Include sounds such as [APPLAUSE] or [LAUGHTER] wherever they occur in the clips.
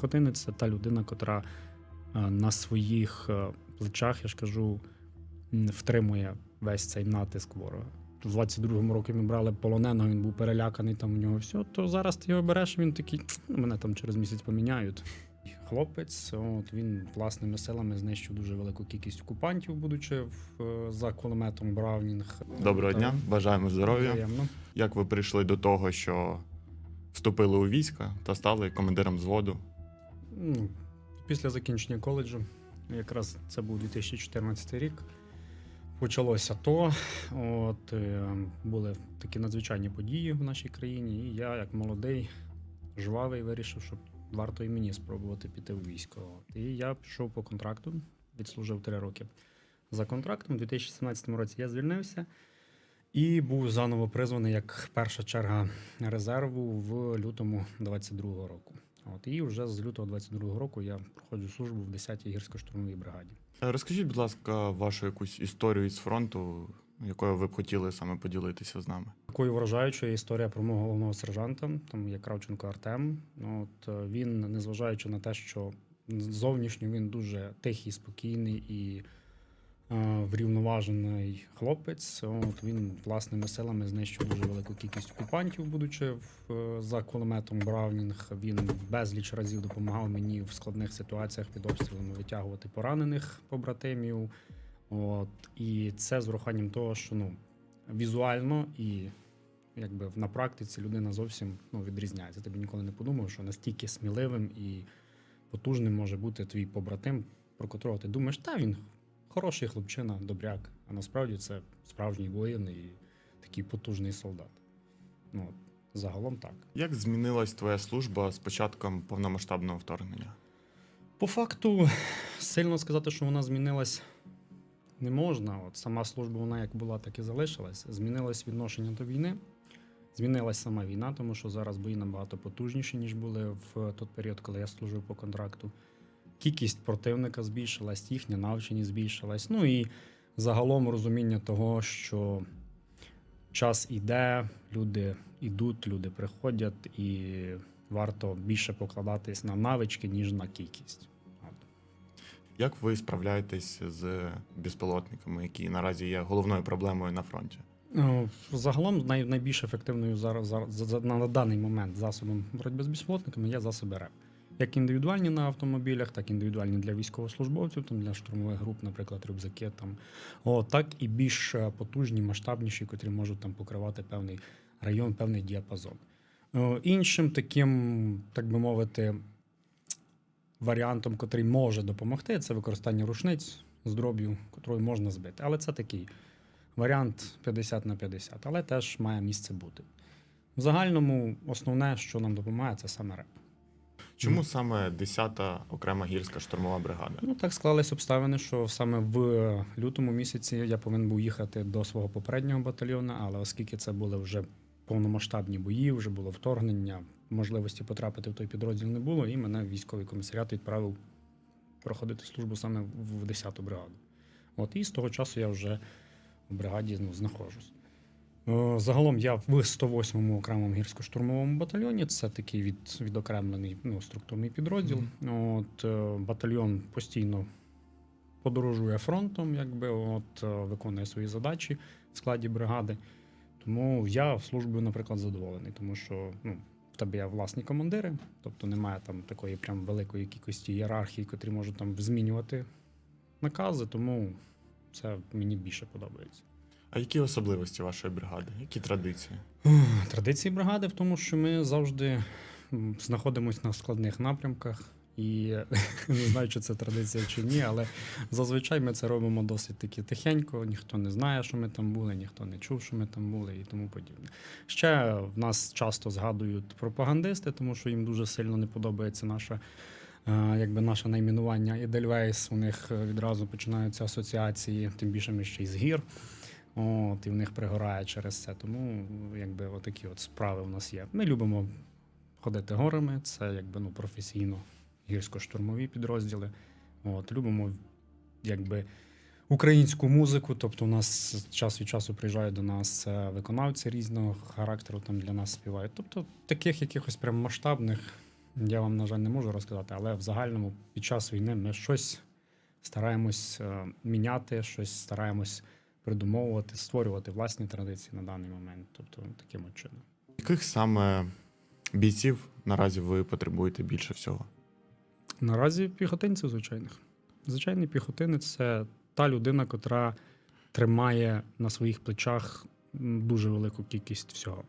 Піхотинець це та людина, котра е, на своїх е, плечах, я ж кажу, втримує весь цей натиск ворога. В 22-му році ми брали полоненого, він був переляканий, там у нього все. То зараз ти його береш, він такий, «Ну, мене там через місяць поміняють. Хлопець, от він власними силами знищив дуже велику кількість окупантів, будучи в, е, за кулеметом Браунінг. Доброго дня, бажаємо здоров'я. Взаємно. Як ви прийшли до того, що вступили у війська та стали командиром взводу? Після закінчення коледжу, якраз це був 2014 рік. Почалося то. От е, були такі надзвичайні події в нашій країні, і я, як молодий, жвавий, вирішив, що варто і мені спробувати піти в військо. І я пішов по контракту, відслужив три роки. За контрактом, у 2017 році я звільнився і був заново призваний як перша черга резерву в лютому 22-го року. От і вже з лютого 22-го року я проходжу службу в 10-й гірсько-штурмовій бригаді. Е, Розкажіть, будь ласка, вашу якусь історію із фронту, якою ви б хотіли саме поділитися з нами. Такою вражаючою історія про мого головного сержанта, там є Кравченко Артем. Ну, От е, він, незважаючи на те, що зовнішньо він дуже тихий, спокійний і врівноважений хлопець. От він власними силами знищив дуже велику кількість окупантів, будучи в, е, за кулеметом Браунінг. Він безліч разів допомагав мені в складних ситуаціях під обстрілами витягувати поранених побратимів. От, і це з урахуванням того, що ну, візуально і якби на практиці людина зовсім ну, відрізняється. Ти б ніколи не подумав, що настільки сміливим і потужним може бути твій побратим, про котрого ти думаєш, та він хороший хлопчина, добряк. А насправді це справжній воїн і такий потужний солдат. Ну, от, загалом так. Як змінилась твоя служба з початком повномасштабного вторгнення? По факту, сильно сказати, що вона змінилась не можна. От сама служба, вона як була, так і залишилась. Змінилось відношення до війни. Змінилась сама війна, тому що зараз бої набагато потужніші, ніж були в той період, коли я служив по контракту. Кількість противника збільшилась, їхня навченість збільшилась. Ну і загалом розуміння того, що час іде, люди йдуть, люди приходять, і варто більше покладатись на навички, ніж на кількість. Як ви справляєтесь з безпілотниками, які наразі є головною проблемою на фронті? Ну, Загалом найбільш ефективною зараз, зараз за- за- на даний момент засобом боротьби з безпілотниками є засоби РЕП. Як індивідуальні на автомобілях, так індивідуальні для військовослужбовців, там для штурмових груп, наприклад, рюкзаки, там, о, так і більш е, потужні, масштабніші, котрі можуть там покривати певний район, певний діапазон. Іншим таким, так би мовити, варіантом, котрий може допомогти, це використання рушниць з дроб'ю, котрою можна збити. Але це такий варіант 50 на 50, але теж має місце бути. В загальному основне, що нам допомагає, це саме реп. Чому саме 10-та окрема гірська штурмова бригада? Ну так склались обставини, що саме в лютому місяці я повинен був їхати до свого попереднього батальйону, але оскільки це були вже повномасштабні бої, вже було вторгнення, можливості потрапити в той підрозділ не було, і мене військовий комісаріат відправив проходити службу саме в 10-ту бригаду. От і з того часу я вже в бригаді ну, знаходжусь. Е, Загалом я в 108-му окремому гірсько-штурмовому батальйоні. Це такий від, відокремлений ну, структурний підрозділ. От е, батальйон постійно подорожує фронтом, якби от е, виконує свої задачі в складі бригади. Тому я службою, наприклад, задоволений, тому що ну, в тебе є власні командири, тобто немає там такої прям великої кількості ієрархії, котрі можуть там змінювати накази, тому це мені більше подобається. А які особливості вашої бригади? Які традиції? Традиції бригади в тому, що ми завжди знаходимося на складних напрямках. І [LAUGHS] не знаю, чи це традиція чи ні, але зазвичай ми це робимо досить таки тихенько. Ніхто не знає, що ми там були, ніхто не чув, що ми там були, і тому подібне. Ще в нас часто згадують пропагандисти, тому що їм дуже сильно не подобається наша. е, Якби наше найменування Edelweiss, у них е, відразу починаються асоціації, тим більше ми ще й з гір. От, і в них пригорає через це. Тому якби отакі от справи у нас є. Ми любимо ходити горами, це якби ну, професійно гірсько-штурмові підрозділи. От, любимо якби українську музику. Тобто, у нас час від часу приїжджають до нас е, виконавці різного характеру, там для нас співають. Тобто таких якихось прям масштабних я вам, на жаль, не можу розказати, але в загальному під час війни ми щось стараємось е, міняти, щось стараємось придумовувати, створювати власні традиції на даний момент. Тобто таким от чином. Яких саме бійців наразі ви потребуєте більше всього? Наразі піхотинців звичайних. Звичайний піхотинець це та людина, котра тримає на своїх плечах дуже велику кількість всього.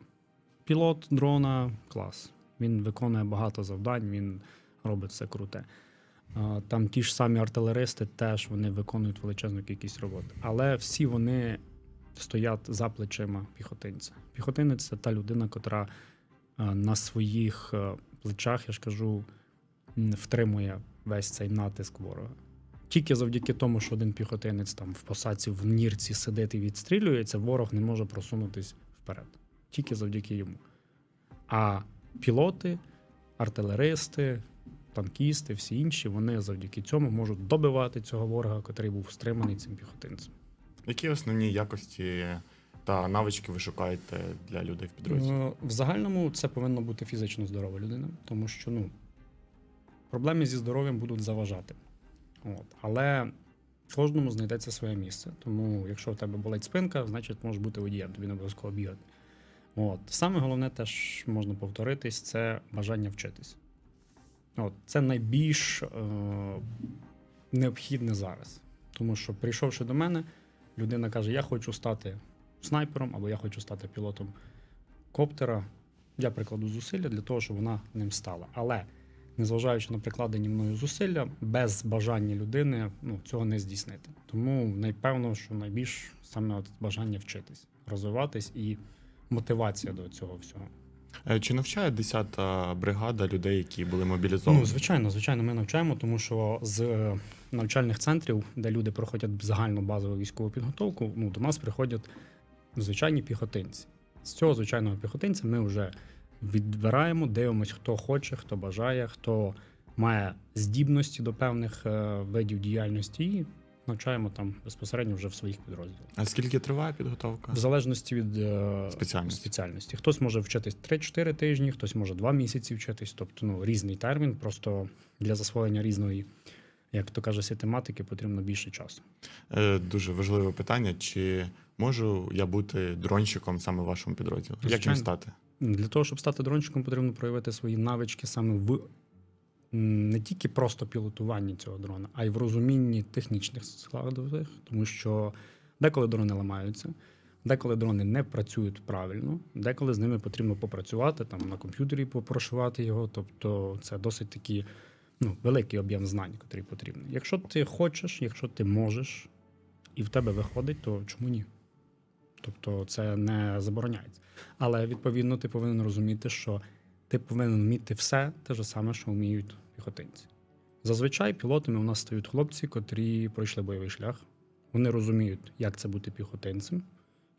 Пілот дрона клас. Він виконує багато завдань, він робить все круте. Там ті ж самі артилеристи теж вони виконують величезну кількість роботи. Але всі вони стоять за плечима піхотинця. Піхотинець це та людина, котра на своїх плечах, я ж кажу, втримує весь цей натиск ворога. Тільки завдяки тому, що один піхотинець там в посадці в нірці сидить і відстрілюється, ворог не може просунутись вперед. Тільки завдяки йому. А пілоти, артилеристи, танкісти, всі інші, вони завдяки цьому можуть добивати цього ворога, який був стриманий цим піхотинцем. Які основні якості та навички ви шукаєте для людей в підрозділі? Е, В загальному це повинна бути фізично здорова людина, тому що ну, проблеми зі здоров'ям будуть заважати. От. Але кожному знайдеться своє місце. Тому, якщо в тебе болить спинка, значить можеш бути водієм, тобі не обов'язково бігати. От. Саме головне, теж можна повторитись, це бажання вчитись. От. Це найбільш е- необхідне зараз. Тому що, прийшовши до мене, людина каже: Я хочу стати снайпером або я хочу стати пілотом коптера. Я прикладу зусилля для того, щоб вона ним стала. Але незважаючи на прикладені мною зусилля, без бажання людини ну, цього не здійснити. Тому найпевно, що найбільш саме от бажання вчитись, розвиватись і мотивація до цього всього. Е, Чи навчає 10-та бригада людей, які були мобілізовані? Ну, звичайно, звичайно, ми навчаємо, тому що з е, навчальних центрів, де люди проходять загальну базову військову підготовку, ну, до нас приходять звичайні піхотинці. З цього звичайного піхотинця ми вже відбираємо, дивимося, хто хоче, хто бажає, хто має здібності до певних е, видів діяльності, і навчаємо там безпосередньо вже в своїх підрозділах. А скільки триває підготовка? В залежності від е, Спеціальності. спеціальності. Хтось може вчитись 3-4 тижні, хтось може 2 місяці вчитись. Тобто ну, різний термін. Просто для засвоєння різної, як то каже, тематики потрібно більше часу. Е, Дуже важливе питання: чи можу я бути дронщиком саме в вашому підрозділі? Як їм стати? Для того, щоб стати дрончиком, потрібно проявити свої навички саме в не тільки просто пілотуванні цього дрона, а й в розумінні технічних складових, тому що деколи дрони ламаються, деколи дрони не працюють правильно, деколи з ними потрібно попрацювати, там на комп'ютері попрошувати його. Тобто це досить такий ну, великий об'єм знань, який потрібний. Якщо ти хочеш, якщо ти можеш, і в тебе виходить, то чому ні? Тобто це не забороняється. Але відповідно ти повинен розуміти, що ти повинен вміти все те ж саме, що вміють піхотинці. Зазвичай пілотами у нас стають хлопці, котрі пройшли бойовий шлях. Вони розуміють, як це бути піхотинцем.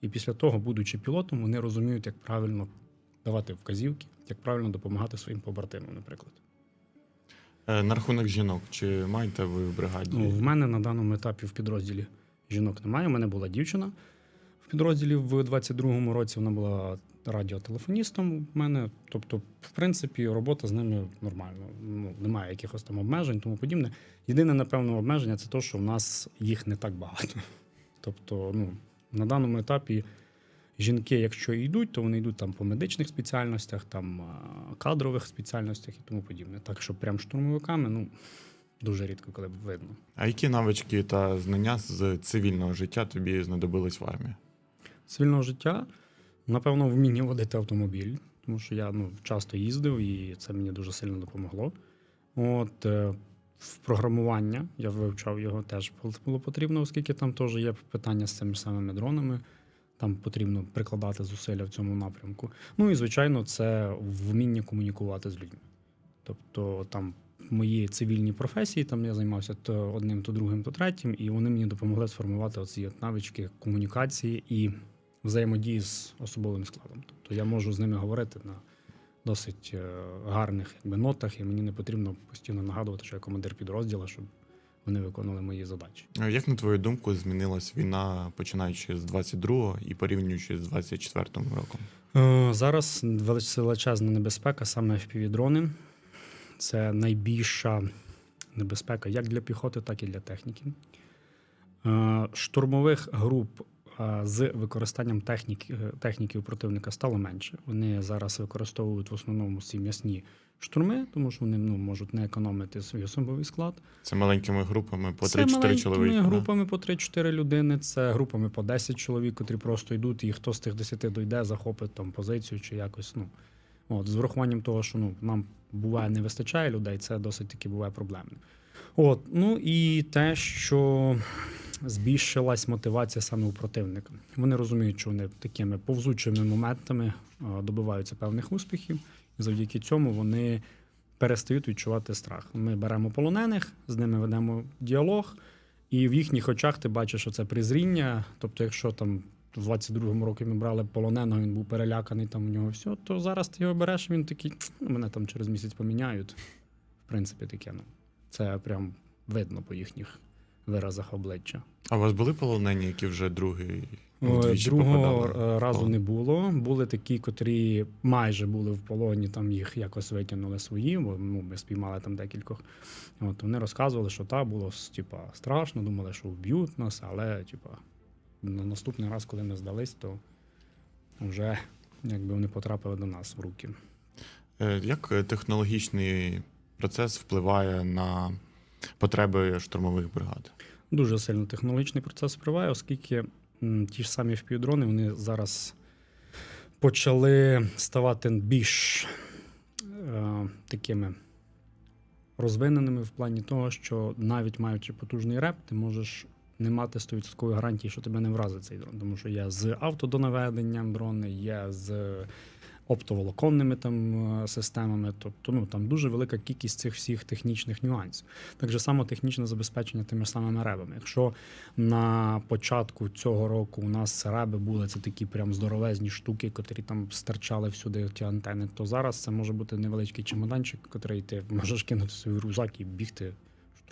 І після того, будучи пілотом, вони розуміють, як правильно давати вказівки, як правильно допомагати своїм побратимам, наприклад. Е, На рахунок жінок, чи маєте ви в бригаді? Ну, в мене на даному етапі в підрозділі жінок немає. У мене була дівчина в підрозділі в 22-му році. Вона була радіотелефоністом в мене. Тобто, в принципі, робота з ними нормальна. Ну, немає якихось там обмежень, тому подібне. Єдине, напевно, обмеження це те, що в нас їх не так багато. [LAUGHS] Тобто, ну, на даному етапі жінки, якщо йдуть, то вони йдуть там по медичних спеціальностях, там кадрових спеціальностях і тому подібне. Так що прям штурмовиками, ну. Дуже рідко, коли б видно. А які навички та знання з цивільного життя тобі знадобились в армії? Цивільного життя, напевно, вміння водити автомобіль, тому що я ну, часто їздив і це мені дуже сильно допомогло. От е, в програмування я вивчав його теж було потрібно, оскільки там теж є питання з цими самими дронами. Там потрібно прикладати зусилля в цьому напрямку. Ну і звичайно, це вміння комунікувати з людьми. Тобто там мої цивільні професії, там я займався то одним, то другим, то третім, і вони мені допомогли сформувати оці навички комунікації і взаємодії з особовим складом. Тобто я можу з ними говорити на досить е, гарних якби, нотах, і мені не потрібно постійно нагадувати, що я командир підрозділу, щоб вони виконували мої задачі. Як на твою думку змінилась війна, починаючи з 22-го і порівнюючи з 24-м роком? Е, Зараз величезна небезпека, саме в дрони це найбільша небезпека як для піхоти, так і для техніки. Е, Штурмових груп з використанням техніки, е, техніки у противника стало менше. Вони зараз використовують в основному ці м'ясні штурми, тому що вони ну, можуть не економити свій особовий склад. Це маленькими групами по Це 3-4 маленькими чоловіки. да? групами по 3-4 людини, це групами по 10 чоловік, котрі просто йдуть, і хто з тих 10 дойде, захопить там позицію чи якось. Ну, от, з врахуванням того, що ну, нам буває не вистачає людей, це досить таки буває проблемно. От, ну і те, що збільшилась мотивація саме у противника. Вони розуміють, що вони такими повзучими моментами добиваються певних успіхів, і завдяки цьому вони перестають відчувати страх. Ми беремо полонених, з ними ведемо діалог, і в їхніх очах ти бачиш, що це презріння. Тобто, якщо там в 22-му році ми брали полоненого, він був переляканий, там у нього все, то зараз ти його береш, він такий, мене там через місяць поміняють. В принципі, таке. Ну, це прям видно по їхніх виразах обличчя. А у вас були полонені, які вже другий вдвічі Другого попадали? е, разу Полон. не було. Були такі, котрі майже були в полоні, там їх якось витягнули свої, бо ну, ми спіймали там декількох. От вони розказували, що та було типа, страшно, думали, що вб'ють нас, але типа, на наступний раз, коли ми здались, то вже якби вони потрапили до нас в руки. Е, Як е, технологічний процес впливає на потреби штурмових бригад? Дуже сильно технологічний процес впливає, оскільки ті ж самі впівдрони вони зараз почали ставати більш е, такими розвиненими в плані того, що навіть маючи потужний реп, ти можеш не мати 100% гарантії, що тебе не вразить цей дрон. Тому що є з автодонаведенням дрони, є з оптоволоконними там е, системами. Тобто ну, там дуже велика кількість цих всіх технічних нюансів. Так же само технічне забезпечення тими самими ребами. Якщо на початку цього року у нас реби були це такі прям здоровезні штуки, котрі там стирчали всюди ті антени, то зараз це може бути невеличкий чемоданчик, котрий ти можеш кинути свій рюкзак і бігти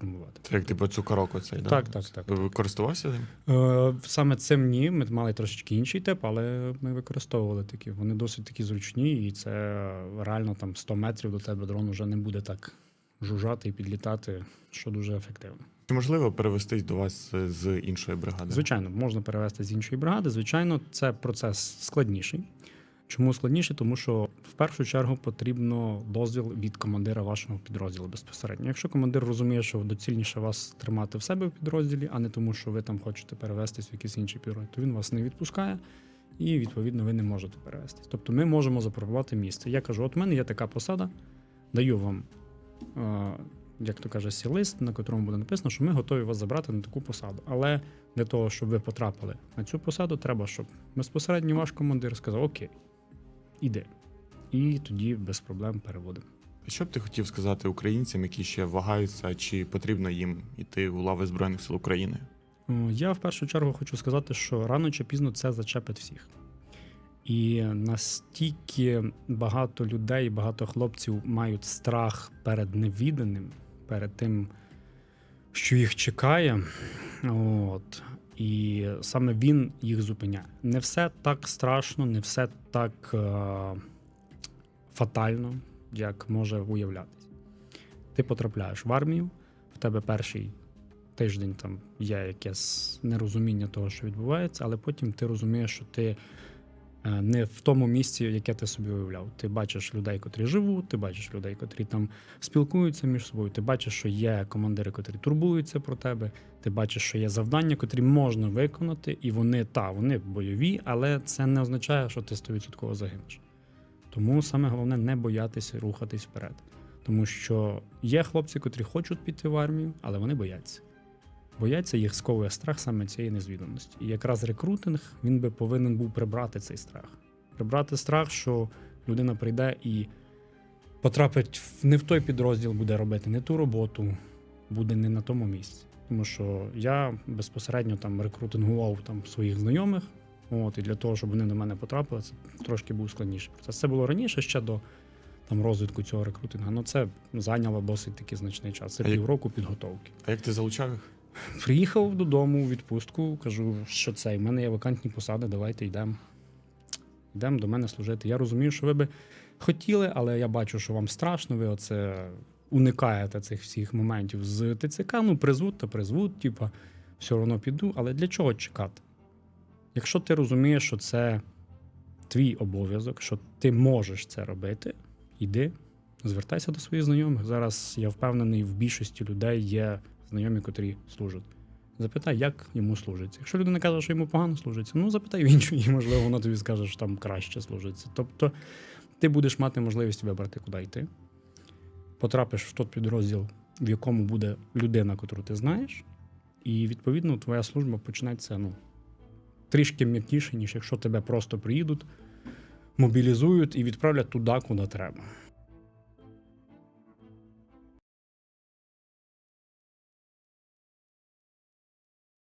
штурмувати. Це як типу цукорок оцей? Так, так, так. Ви користувався ним? Е, Саме цим ні. Ми мали трошечки інший тип, але ми використовували такі. Вони досить такі зручні, і це реально там 100 метрів до тебе дрон вже не буде так жужжати і підлітати, що дуже ефективно. Чи можливо перевестись до вас е, з іншої бригади? Звичайно, можна перевести з іншої бригади. Звичайно, це процес складніший. Чому складніший? Тому що в першу чергу потрібно дозвіл від командира вашого підрозділу безпосередньо. Якщо командир розуміє, що доцільніше вас тримати в себе в підрозділі, а не тому, що ви там хочете перевестись в якийсь інший підрозділ, то він вас не відпускає, і відповідно ви не можете перевестись. Тобто ми можемо запропонувати місце. Я кажу: от в мене є така посада, даю вам. е, Як то каже, сі лист, на котрому буде написано, що ми готові вас забрати на таку посаду. Але для того, щоб ви потрапили на цю посаду, треба, щоб безпосередньо ваш командир сказав: Окей, іди. І тоді без проблем переводимо. Що б ти хотів сказати українцям, які ще вагаються, чи потрібно їм йти у лави Збройних сил України? Я в першу чергу хочу сказати, що рано чи пізно це зачепить всіх. І настільки багато людей, багато хлопців мають страх перед невіданим, перед тим, що їх чекає. От. І саме він їх зупиняє. Не все так страшно, не все так е- фатально, як може уявлятися. Ти потрапляєш в армію, в тебе перший тиждень там є якесь нерозуміння того, що відбувається, але потім ти розумієш, що ти не в тому місці, яке ти собі уявляв. Ти бачиш людей, котрі живуть, ти бачиш людей, котрі там спілкуються між собою. Ти бачиш, що є командири, котрі турбуються про тебе. Ти бачиш, що є завдання, котрі можна виконати, і вони та вони бойові, але це не означає, що ти 100% загинеш. Тому саме головне не боятися рухатись вперед. Тому що є хлопці, котрі хочуть піти в армію, але вони бояться. Бояться, їх сковує страх саме цієї незвіданості. І якраз рекрутинг він би повинен був прибрати цей страх. Прибрати страх, що людина прийде і потрапить в- не в той підрозділ, буде робити не ту роботу, буде не на тому місці. Тому що я безпосередньо там рекрутингував там своїх знайомих. От, і для того, щоб вони до мене потрапили, це трошки був складніший процес. Це було раніше ще до там, розвитку цього рекрутингу. Ну це зайняло досить таки значний час. Це півроку підготовки. А як ти залучав їх? Приїхав додому у відпустку, кажу, що це, в мене є вакантні посади, давайте йдемо. Йдемо до мене служити. Я розумію, що ви би хотіли, але я бачу, що вам страшно, ви оце уникаєте цих всіх моментів з ТЦК, ну призвуть та призвуть, типа, все одно піду. Але для чого чекати? Якщо ти розумієш, що це твій обов'язок, що ти можеш це робити, йди, звертайся до своїх знайомих. Зараз я впевнений, в більшості людей є знайомі, котрі служать. Запитай, як йому служиться. Якщо людина каже, що йому погано служиться, ну запитай в іншої, можливо, вона тобі скаже, що там краще служиться. Тобто ти будеш мати можливість вибрати, куди йти. Потрапиш в той підрозділ, в якому буде людина, яку ти знаєш, і відповідно твоя служба почнеться ну, трішки м'якіше, ніж якщо тебе просто приїдуть, мобілізують і відправлять туди, куди треба.